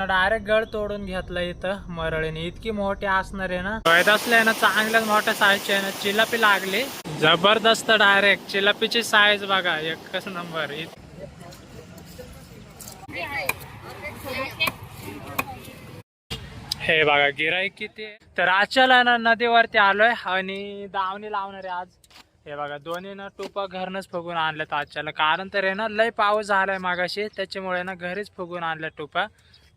Direct गळ तोडून घेतला इथं मरळीने. इतकी मोठी असणार आहे ना. गळत असले ना चांगल्याच मोठ्या साईजची आहे ना. चिलापी लागली. जबरदस्त डायरेक्ट चिलापीची साईज बघा एकच नंबर हे बघा गिराई किती आहे. तर आजच्या ना नदीवरती आलोय आणि दावणी लावणार आहे आज. हे बघा दोन्ही ना टोप घरनच फुगून आणल्यात आजच्याला. कारण तर आहे ना लय पाऊस झालाय मागाशी. त्याच्यामुळे ना घरीच फुगून आणल्या टोपा.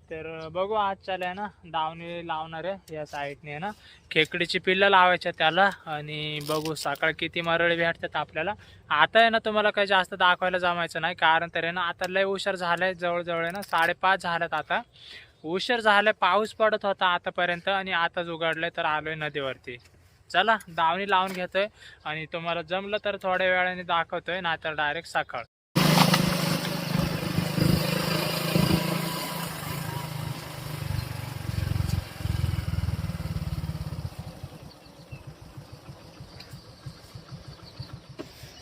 तर बघू आजच्याला आहे ना दावणी लावणार आहे या साईडने आहे ना. खेकडीची पिल्लं लावायच्या त्याला आणि बघू सकाळ किती मरळी भेटतात आपल्याला. आता आहे ना तुम्हाला काही जास्त दाखवायला जमायचं नाही कारण तर आहे ना आता लय उशीर झालाय जवळजवळ आहे ना साडेपाच झाल्यात आता. उशीर झालाय पाऊस पडत होता आतापर्यंत आणि आताच उघडलंय तर आलोय नदीवरती. चला दावणी लावून घेतोय आणि तुम्हाला जमलं तर थोड्या वेळाने दाखवतोय नाहीतर डायरेक्ट सकाळ.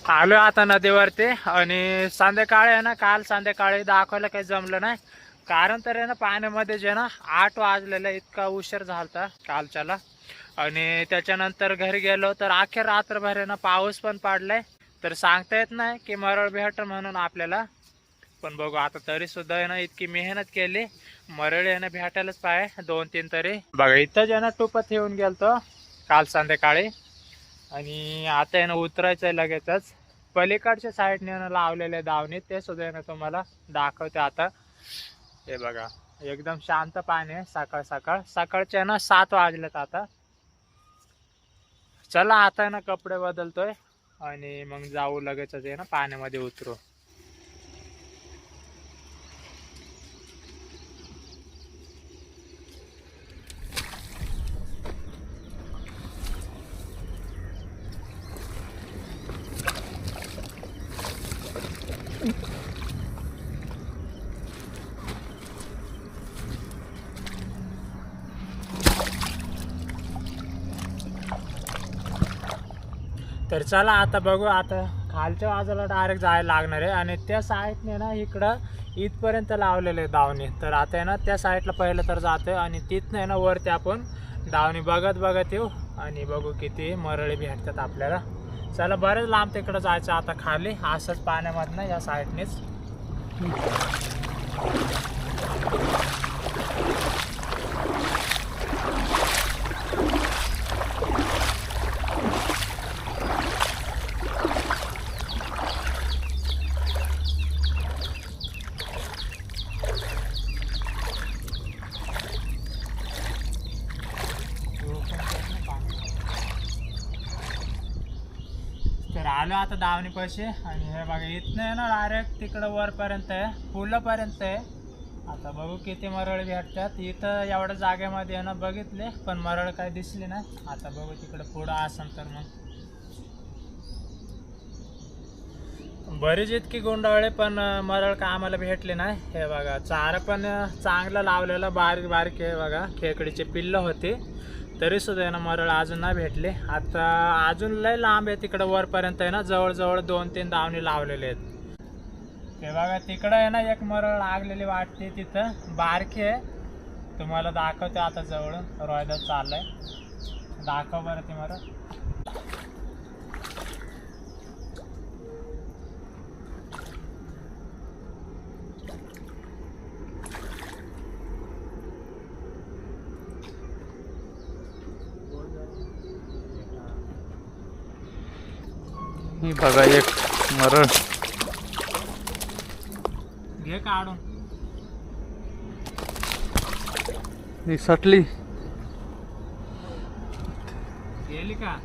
आलो आता नदीवरती आणि संध्याकाळी आहे ना काल संध्याकाळी दाखवायला काही जमलं नाही. कारण तर आहे ना पाण्यामध्ये जे ना आठ वाजलेला इतका उशीर झाला कालच्याला. आणि त्याच्यानंतर घरी गेलो तर अखेर रात्रभर आहे ना पाऊस पण पडलाय. तर सांगता येत नाही की मरळ भेट म्हणून आपल्याला. पण बघू आता तरी सुद्धा आहे ना इतकी मेहनत केली. मरळ आहे ना भेटायलाच पाहिजे दोन तीन तरी. बघा इथं जे ना टुपत येऊन गेलतो काल संध्याकाळी. आणि आता आहे ना उतरायचं आहे लगेचच. पलीकडच्या साईडने ना लावलेले दावणी ते सुद्धा आहे ना तुम्हाला दाखवते आता. हे बघा एकदम शांत पाणी आहे सकाळ सकाळ. सकाळचे आहे ना सात वाजलेत आता. चला आता आहे ना कपडे बदलतोय. आणि मग जाऊ लगेचच आहे ना पाण्यामध्ये उतरू. तर चला आता बघू आता खालच्या बाजूला डायरेक्ट जायला लागणार आहे आणि त्या साईडने ना इकडं इथपर्यंत लावलेले आहे दावणी. तर आता आहे ना त्या साईडला पहिलं तर जातो आणि तिथनं आहे ना वरती आपण दावणी बघत बघत येऊ आणि बघू किती मरळी भेटतात आपल्याला. चला बरंच लांब तिकडं जायचं आता खाली. असंच पाण्यामधनं या साईडनेच तर आलो आता दावणी पैसे आणि हे बघा इथनं आहे ना डायरेक्ट तिकडं वरपर्यंत आहे पुलापर्यंत आहे. आता बघू किती मरळ भेटतात. इथं एवढ्या जागेमध्ये आहे ना बघितले पण मरळ काही दिसली नाही. आता बघू तिकडं पुढं असेल तर मग. बरीच इतकी गोंडावळे पण मरळ का आम्हाला भेटले नाही. हे बघा चारा पण चांगला चांगलं लावलेलं बारीक बारीक आहे बघा खेकडीचे पिल्लं होते. तरी सुद्धा आहे ना मरळ अजून नाही भेटले. आता अजून लय लांब आहे तिकडं वरपर्यंत आहे ना जवळजवळ दोन तीन दावणी लावलेले आहेत. हे बघा तिकडं आहे ना एक मरळ लागलेली वाटते तिथं. बारकी आहे. तुम्हाला दाखवते आता जवळून. रोयदा चाललंय. दाखव बरं ती मरळ ही बघा एक मरळ. घे काढून. ही सटली. गेली का?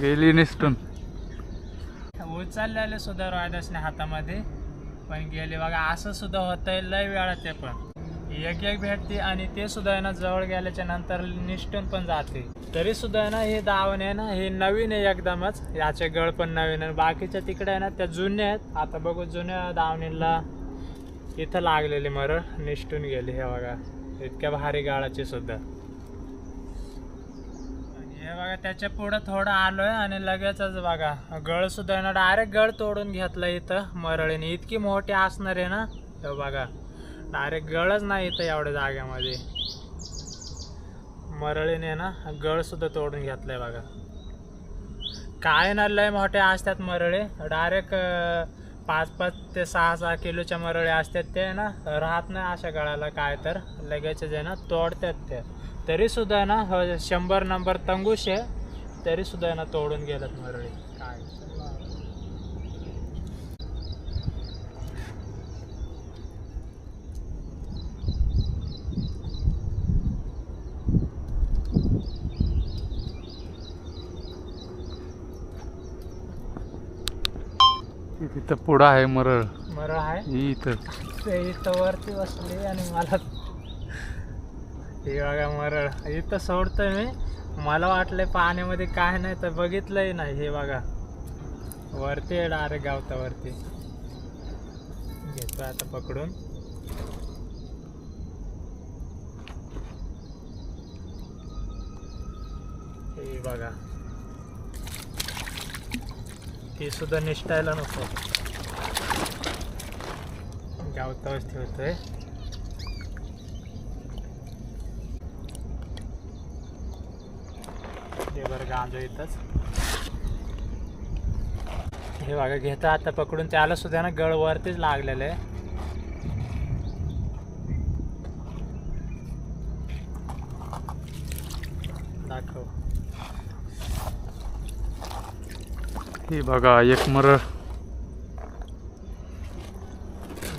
गेली निसटून. उचललेले सुद्धा रोयदासने हातामध्ये. पण गेले बघा असं सुद्धा होतंय लय वेळा ते पण. एक एक भेटते आणि ते सुद्धा आहे ना जवळ गेल्याच्यानंतर निष्ठून पण जाते. तरी सुद्धा आहे ना हे दावण आहे ना हे नवीन आहे एकदमच. याचे गळ पण नवीन आहे. बाकीच्या तिकडे आहे ना त्या जुन्या आहेत. आता बघू जुन्या दावणीला इथं लागलेली मरळ. निष्ठून गेली हे बघा. इतक्या भारी गाळाचे सुद्धा. आणि हे बघा त्याच्या पुढं थोडं आलोय आणि लगेचच बघा. गळ सुद्धा आहे ना डायरेक्ट गळ तोडून घेतला इथं मरळीने. इतकी मोठी असणार आहे ना हे बघा. डायरेक्ट गळच नाही इथं एवढ्या जाग्यामध्ये. मरळीने ना गळ सुद्धा तोडून आहे बघा. काय ना लय मोठे असतात मरळे. डायरेक्ट पाच पाच ते सहा सहा किलोच्या मरळे असतात ते ना राहत नाही अशा गळाला काय तर. लगेचच आहे ना तोडतात ते. तरी सुद्धा ना हो, शंभर नंबर तंगूश आहे. तरी सुद्धा ना तोडून गेलात मरळी. काय तिथं पुढं आहे मरळ. मरळ आहे. इथं. ते इथं वरती बसली आणि मला हे बघा मरळ. इथं सोडतोय मी. मला वाटलंय पाण्यामध्ये काय नाही तर बघितलंय नाही. हे बघा. वरती आहे डायरेक्ट गावतावरती घेतो आता पकडून. हे बघा. ती सुद्धा निष्ठायला नको. गावतावच ठेवतोय. हे बरं गांजो इथंच. हे बघा घेता आता पकडून. त्याला सुद्धा ना गळ वरतीच लागलेलं आहे. दाखव. ही बघा एक मर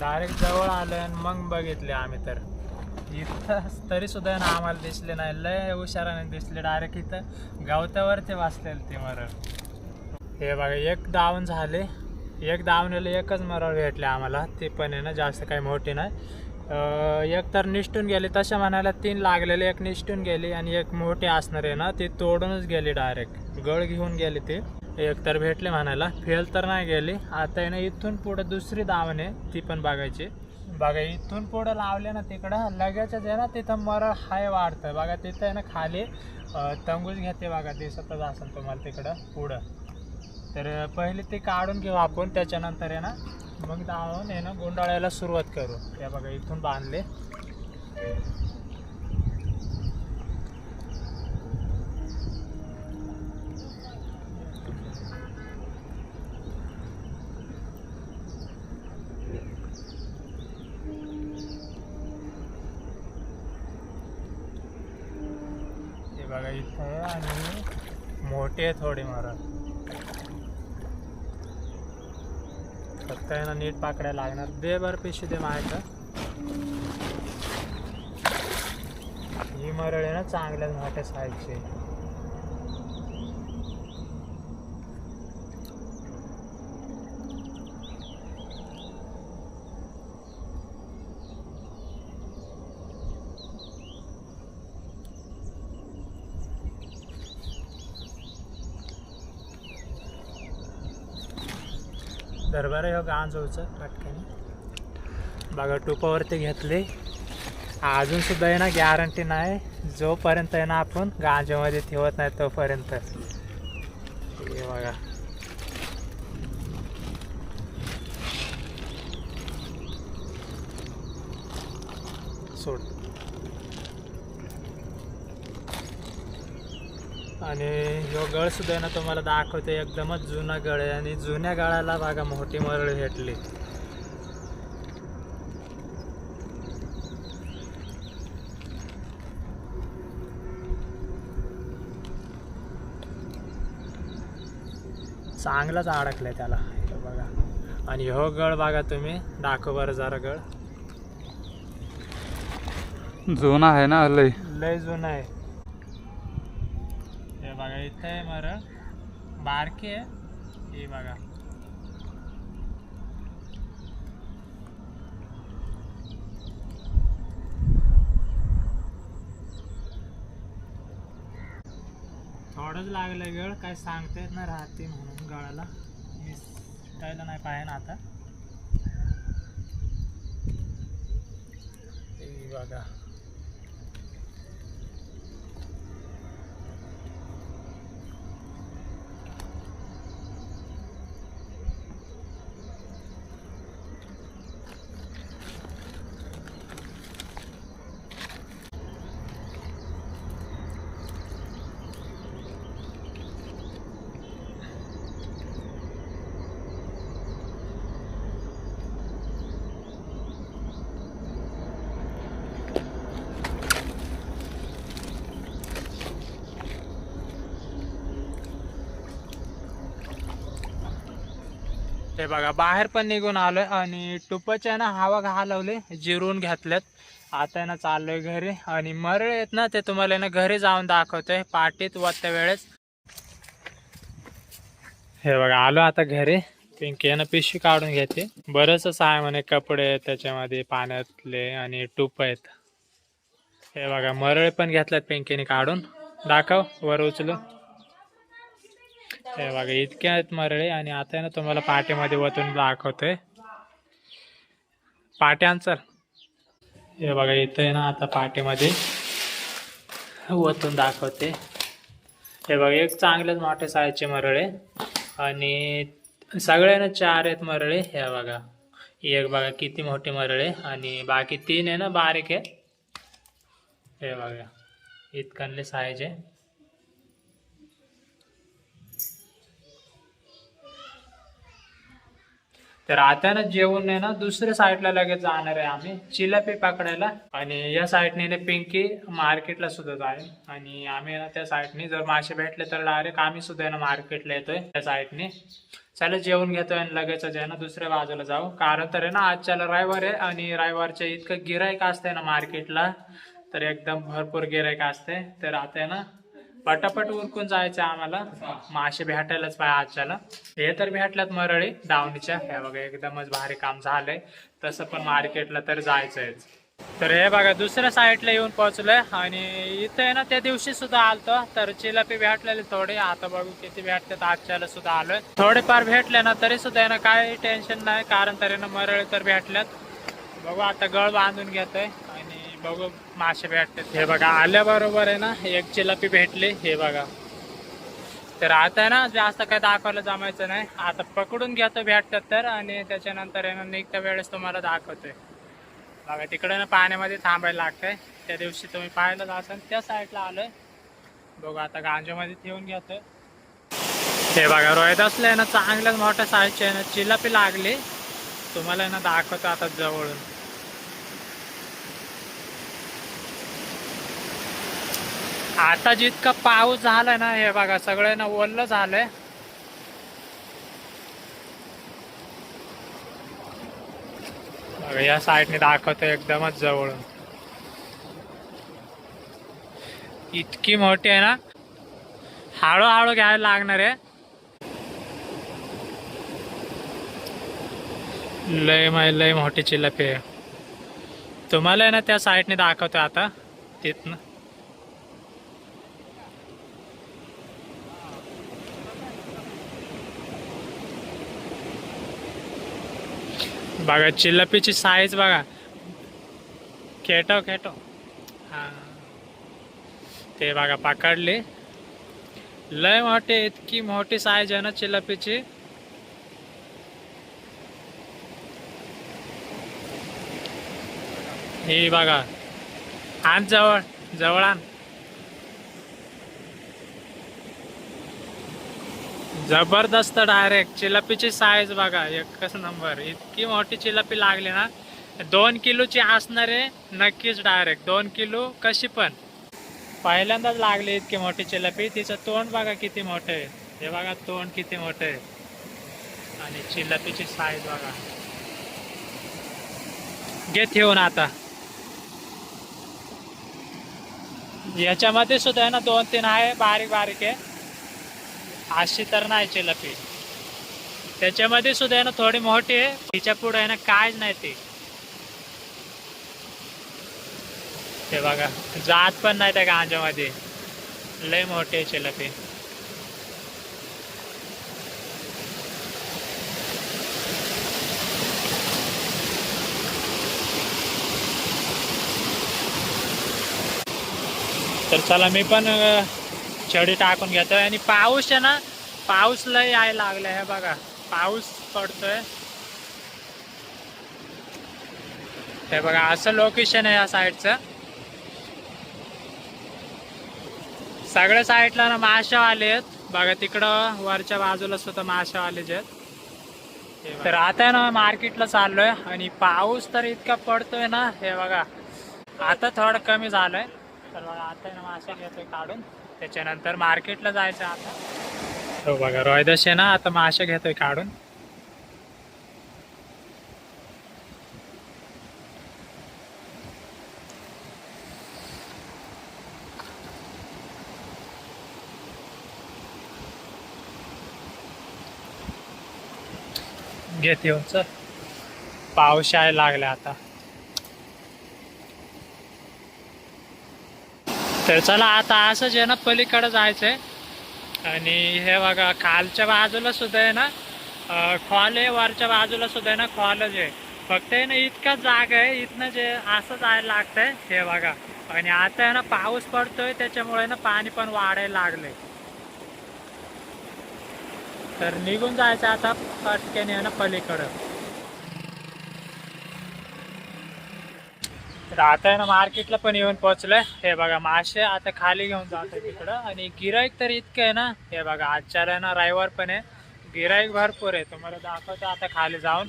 डायरेक्ट जवळ आलं आणि मग बघितले आम्ही तर. इथं तरी सुद्धा ना आम्हाला दिसले नाही. लय हुशाराने दिसले डायरेक्ट इथं. गवतावरती वाचलेलं ते मरळ. हे बघा एक दावण झाले. एक दावणीला एकच मरळ भेटले आम्हाला. ते पण आहे ना जास्त काही मोठी नाही. एक तर निष्ठून गेली. तशा म्हणायला तीन लागलेले. एक निष्ठून गेली आणि एक मोठी असणार आहे ना ती तोडूनच गेली डायरेक्ट. गळ घेऊन गेली ती. एकतर भेटले म्हणायला. फेल तर नाही गेली. आता आहे ना इथून पुढं दुसरी दावण आहे. ती पण बघायची. बघा इथून पुढं लावले ना तिकडं लगेचच आहे ना तिथं मरळ हाय वाढतं बघा तिथं आहे ना खाली तंगूज घेते बघा दिसतच असेल तुम्हाला तिकडं पुढं. तर पहिले ते काढून घेऊ आपण. त्याच्यानंतर आहे ना मग दावून आहे ना गुंडाळायला सुरुवात करू. त्या बघा इथून बांधले हे बघा इथं आहे आणि मोठे आहे थोडी महाराज। फक्त आहे ना नीट पाकड्या लागणार. दे बरं पिशवी दे माझ्या ही मरळ आहे ना चांगल्या मोठ्या साईजची दरबार हो गांजवचं पटकन. बघा टुपावरती घेतले. अजून सुद्धा आहे ना गॅरंटी नाही. जोपर्यंत आहे ना आपण गांजेमध्ये ठेवत नाही तोपर्यंत. हे बघा. सोड. आणि ह्यो गळ सुद्धा आहे ना तुम्हाला दाखवते एकदमच जुना गळ आहे आणि जुन्या गळाला बघा मोठी मरळ भेटली. चांगलाच अडकलाय त्याला बघा. आणि हो गळ बघा तुम्ही दाखव बरं जरा गळ. जुना आहे ना लय लय जुना आहे. बघा इथं आहे मरळ बारकी आहे. ही बघा. थोडंच लागलं गळ काय सांगता येत नाही राहते म्हणून गळाला. मी टायला नाही पाहिजे ना आता. बघा. हे बघा बाहेर पण निघून आलोय आणि टुपाच्या ना हवा घालवले जिरून घेतल्यात. आता ना चाललोय घरी आणि मरळ आहेत ना ते तुम्हाला ना घरी जाऊन दाखवतोय पाटीत वत्या वेळेस. हे बघा आलो आता घरी. पिंकी यानं पिशवी काढून घेते बरंच आहे म्हणे कपडे आहेत त्याच्यामध्ये पाण्यातले आणि टूप आहेत. हे बघा मरळ पण घेतल्यात पिंकीने काढून. दाखव वर उचलून. हे बघा इतके आहेत मरळे आणि आता आहे ना तुम्हाला पाट्यामध्ये वतून दाखवतोय. पाट्यांचं हे बघा इथं आहे ना आता पाट्यामध्ये वतून दाखवते. हे बघा एक चांगलेच मोठे साईजचे मरळे आणि सगळे ना चार आहेत मरळे. हे बघा एक बघा किती मोठे मरळे आणि बाकी तीन आहे ना बारीक आहे हे बघा इतकनले साईज तर आता ना जेवण आहे ना दुसऱ्या साईडला लगेच जाणार आहे आम्ही. चिलापी पकडायला. आणि या साईडने पिंकी मार्केटला सुद्धा जाईल. आणि आम्ही ना त्या साईडने जर मासे भेटले तर डायरेक्ट आम्ही सुद्धा आहे ना मार्केटला येतोय त्या साईडने चला जेवण घेतोय आणि लगेच आहे ना दुसऱ्या बाजूला जाऊ. कारण तर आहे ना आजच्याला रविवार आहे आणि रविवारच्या इतकं गिरायक असतंय ना मार्केटला तर एकदम भरपूर गिरायक असते तर आता आहे ना पटापट उरकून जायचं आम्हाला? मासे भेटायलाच पाहिजे आजच्याला. हे तर भेटल्यात मरळी दावणीच्या. हे बघा एकदमच भारी काम झालंय. तसं पण मार्केटला तर जायचंयच तर हे बघा दुसऱ्या साईडला येऊन पोहोचलोय. आणि इथं आहे ना त्या दिवशी सुद्धा आलतो. तर चिलापी भेटलेले थोडे. आता बघू किती भेटतात. आजच्याला सुद्धा आलोय. थोडेफार भेटले ना तरी सुद्धा आहे ना काही टेन्शन नाही. कारण तरी ना मरळी तर भेटल्यात. बघू आता गळ बांधून घेतोय. बघू. मासे भेटतात. हे बघा आल्याबरोबर आहे ना एक चिलापी भेटली. हे बघा. तर आता आहे ना जास्त काय दाखवायला जमायचं नाही. आता पकडून घेतो भेटतात तर आणि त्याच्यानंतर आहे ना निघत्या वेळेस तुम्हाला दाखवतोय. बघा तिकडे ना पाण्यामध्ये थांबायला लागतंय. त्या दिवशी तुम्ही पाहायला असाल त्या साईडला आलोय. बघू आता गांजामध्ये ठेवून घेतोय. हे बघा रोहित असले ना चांगल्याच मोठ्या साईजचे आहे ना चिलापी लागली. तुम्हाला आहे ना दाखवतो आता जवळून. आता जितका पाऊस झालाय ना हे बघा सगळं ना ओल्लं झालंय या साईडने दाखवतो एकदमच जवळ इतकी मोठी आहे ना. हळूहळू घ्यायला लागणार आहे. लय माय लय मोठी चिलपी आहे. तुम्हाला आहे ना त्या साईडने दाखवतो आता. तिथनं. बघा चिल्लपीची साईज बघा. खेटो खेटो. हा. ते बघा पाकडले. लय मोठी इतकी मोठी साईज आहे ना चिल्लपीची हे बघा. आण जवळ जवळ आण. जबरदस्त डायरेक्ट चिलापीची साईज बघा एकच नंबर इतकी मोठी चिलापी लागली ना दोन किलोची असणार आहे नक्कीच डायरेक्ट दोन किलो कशी पण. पहिल्यांदाच लागली इतकी मोठी चिलापी. तिचं तोंड बघा किती मोठं आहे. हे बघा तोंड किती मोठं आहे. आणि चिलापीची साईज बघा. घे येऊन आता. याच्यामध्ये सुद्धा आहे ना दोन तीन आहे बारीक बारीक आहे. अशी तर नाही चिलपी त्याच्यामध्ये सुद्धा आहे ना थोडी मोठी आहे. तिच्या पुढे आहे ना कायच नाही ती. ते बघा जात पण नाही त्या गांजामध्ये. लय मोठी आहे चिलपी तर चला मी पण छडी टाकून घेतोय. आणि पाऊस आहे ना पाऊस लय यायला लागलाय हे बघा. पाऊस पडतोय. हे बघा असं लोकेशन आहे या साईडचं सगळ्या साईडला ना माशावाले आहेत. बघा तिकडं वरच्या बाजूला सुद्धा माशावाले जे आहेत. तर आता ना मार्केटला चाललोय आणि पाऊस तर इतका पडतोय ना हे बघा. आता थोडं कमी झालंय. तर बघा आता ना माशा घेतोय काढून. त्याच्यानंतर मार्केटला जायचं आता. हो बघा रॉयदश आहे ना आता मासे घेतोय काढून. घेते येऊन चल. आहे लागला आता. तर चला आता असंच आहे ना पलीकडं जायचंय. आणि हे बघा खालच्या बाजूला सुद्धा आहे ना खॉल आहे वरच्या बाजूला सुद्धा आहे ना खॉलच आहे. फक्त आहे ना इतकं जागा आहे इथनं जे असं जायला लागतंय हे बघा. आणि आता आहे ना पाऊस पडतोय त्याच्यामुळे ना पाणी पण वाढायला लागलंय. तर निघून जायचं आता पटक्याने आहे ना पलीकडं. तर आता आहे ना मार्केटला पण येऊन पोहोचलोय. हे बघा मासे आता खाली घेऊन जातो तिकडं. आणि गिराईक तर इतकं आहे ना हे बघा आजच्या आहे ना रविवार पण आहे. गिराईक भरपूर आहे. तुम्हाला दाखवतो आता खाली जाऊन.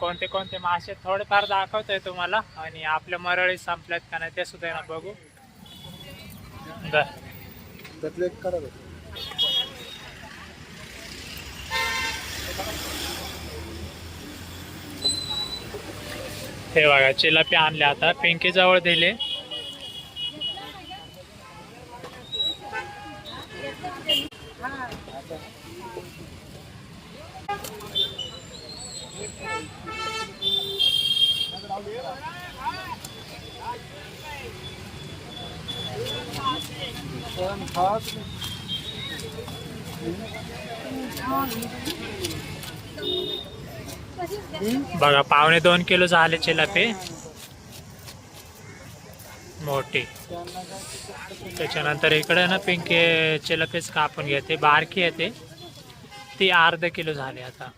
कोणते कोणते मासे थोडेफार दाखवतोय तुम्हाला. आणि आपल्या मरळी संपल्यात का नाही ते सुद्धा आहे ना बघू. बर. करा हे बघा चिलापी आणले आता. पिंकी जवळ दिले. पण खास बघा पावणे दोन किलो झाले चिलापी. मोठी. त्याच्यानंतर इकडे ना पिंके चिलापीच कापून घेते बारकी येते ती. अर्ध किलो झाली आता.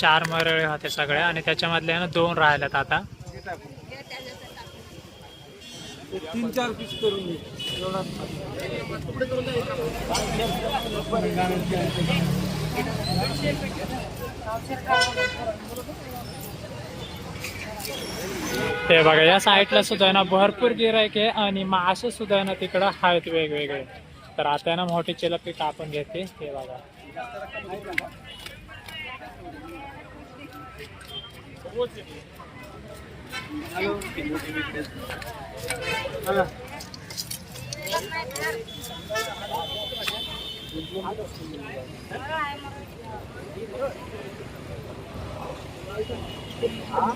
चार मरळे होते सगळ्या आणि त्याच्यामधले ना दोन राहिल्यात आता. तीन चार पीस करून घे ते बघा या साईडला सुद्धा आहे ना भरपूर गिरायक आहे आणि मासे सुद्धा आहे ना तिकडं आहेत वेगवेगळे तर आता आहे ना मोठी चिलापी कापून घेते. हे बघा. हा.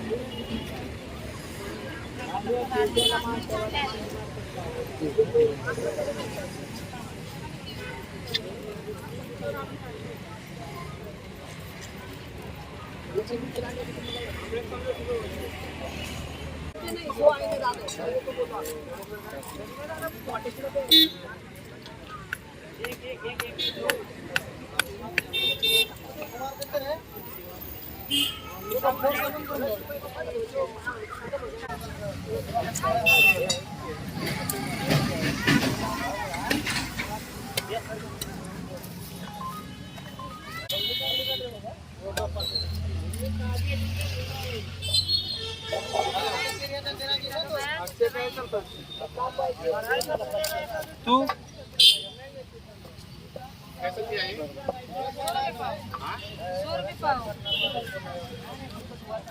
तू?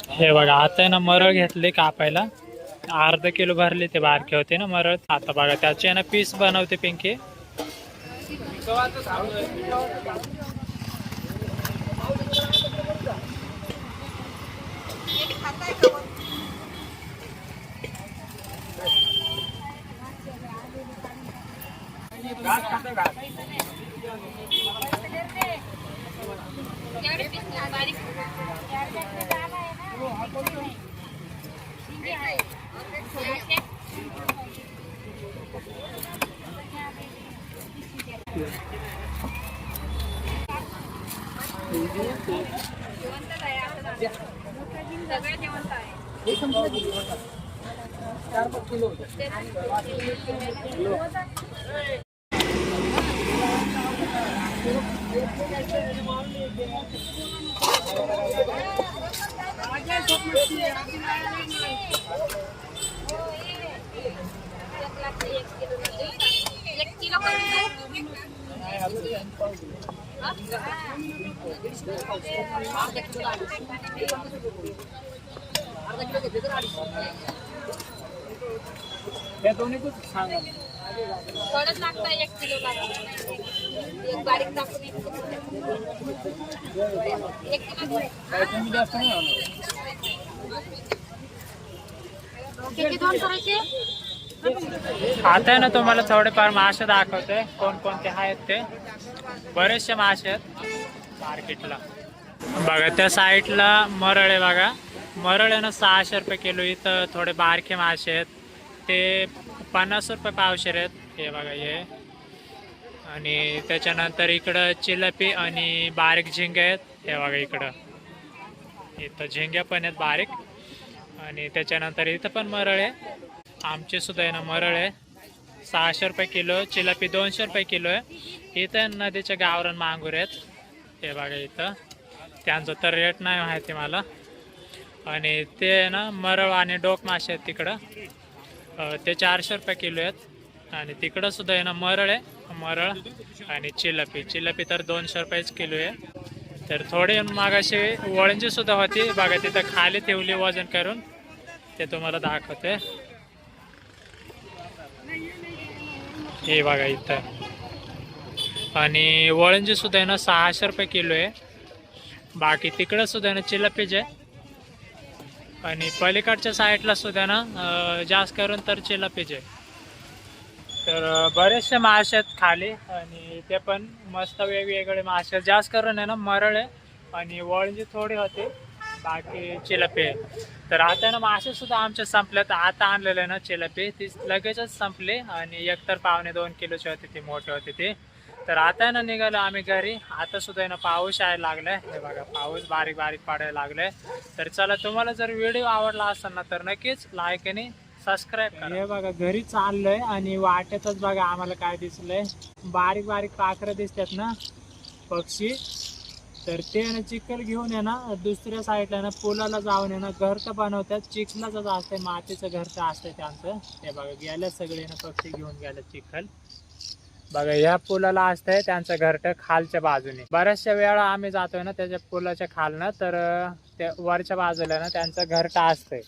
हे बघा आता आहे ना मरळ घेतले कापायला. अर्धा किलो भरले ते बारके होते ना मरळ. आता बघा त्याचे ना पीस बनवते पिंकी. या दोन्ही सांगा थोडंच लागतं एक किलो लागतं एक बारीक टाकून एक किलो. एक किलो काय कमी जास्त नाही होणार. किती दोन करायचे? आता आहे ना तुम्हाला थोडेफार मासे दाखवते. कोणकोणते आहेत ते. बरेचसे मासे आहेत. मार्केटला. बघा त्या साईडला मरळ आहे बघा. मरळ आहे ना सहाशे रुपये किलो. इथं थोडे बारके मासे आहेत. ते पन्नास रुपये पावशेर आहेत हे बघा हे. आणि त्याच्यानंतर इकडं चिलपी आणि बारीक झिंगे आहेत. हे बघा इकडं. इथं झिंग्या पण आहेत बारीक. आणि त्याच्यानंतर इथं पण मरळ आहे. आमचे सुद्धा आहे ना मरळ आहे. सहाशे रुपये किलो चिलपी दोनशे रुपये किलो आहे. इथं नदीचे गावरण मांगूर आहेत. हे बघा इथं. त्यांचं तर रेट नाही माहिती मला. आणि ते आहे ना मरळ आणि डोक मासे आहेत तिकडं. ते चारशे रुपये किलो आहेत. आणि तिकडं सुद्धा आहे ना मरळ आहे. मरळ आणि चिलपी चिलपी तर दोनशे रुपयेच किलो आहे. तर थोडे मागाशी वळंजी सुद्धा होती. बघा तिथं खाली ठेवली वजन करून. ते तुम्हाला दाखवते. हे बघा इथं. आणि वळंजी सुद्धा आहे ना सहाशे रुपये किलो आहे. बाकी तिकडं सुद्धा आहे ना चिलपीज आहे. आणि पलीकडच्या साईडला सुद्धा ना जास्त करून तर चिलपीज आहे. तर बरेचसे मासे आहेत खाली आणि ते पण मस्त वेगवेगळे मासे आहेत. जास्त करून आहे ना मरळ आहे आणि वळंजी थोडी होती बाकी चिलपे तर आता ना मासे सुद्धा आमचे संपले तर आता आणलेले आहे ना चिलपी ती लगेचच संपली आणि एकतर पावणे दोन किलोचे होते ती मोठी होती ती. तर आता ना निघालो आम्ही घरी. आता सुद्धा आहे ना पाऊस यायला लागलाय. हे बघा पाऊस बारीक बारीक पडायला लागलाय. तर चला तुम्हाला जर व्हिडिओ आवडला असेल ना तर नक्कीच लाईक आणि सबस्क्राईब करा. हे बघा घरी चाललोय आणि वाटेतच बघा आम्हाला काय दिसलंय. बारीक बारीक पाखरं दिसतात ना पक्षी. तर ते ना चिखल घेऊन आहे ना दुसऱ्या साईडला ना पुलाला जाऊन आहे ना तर बनवतात. चिखलाचं असतंय मातीचं घरटं असतंय त्यांचं. ते बघा गेल्या सगळे ना पक्षी घेऊन गेले चिखल. बघा या पुलाला असतंय त्यांचं घरटं खालच्या बाजूने. बऱ्याचशा वेळा आम्ही जातोय ना त्याच्या पुलाच्या खालनं तर त्या वरच्या बाजूला ना त्यांचं घरटं असतंय.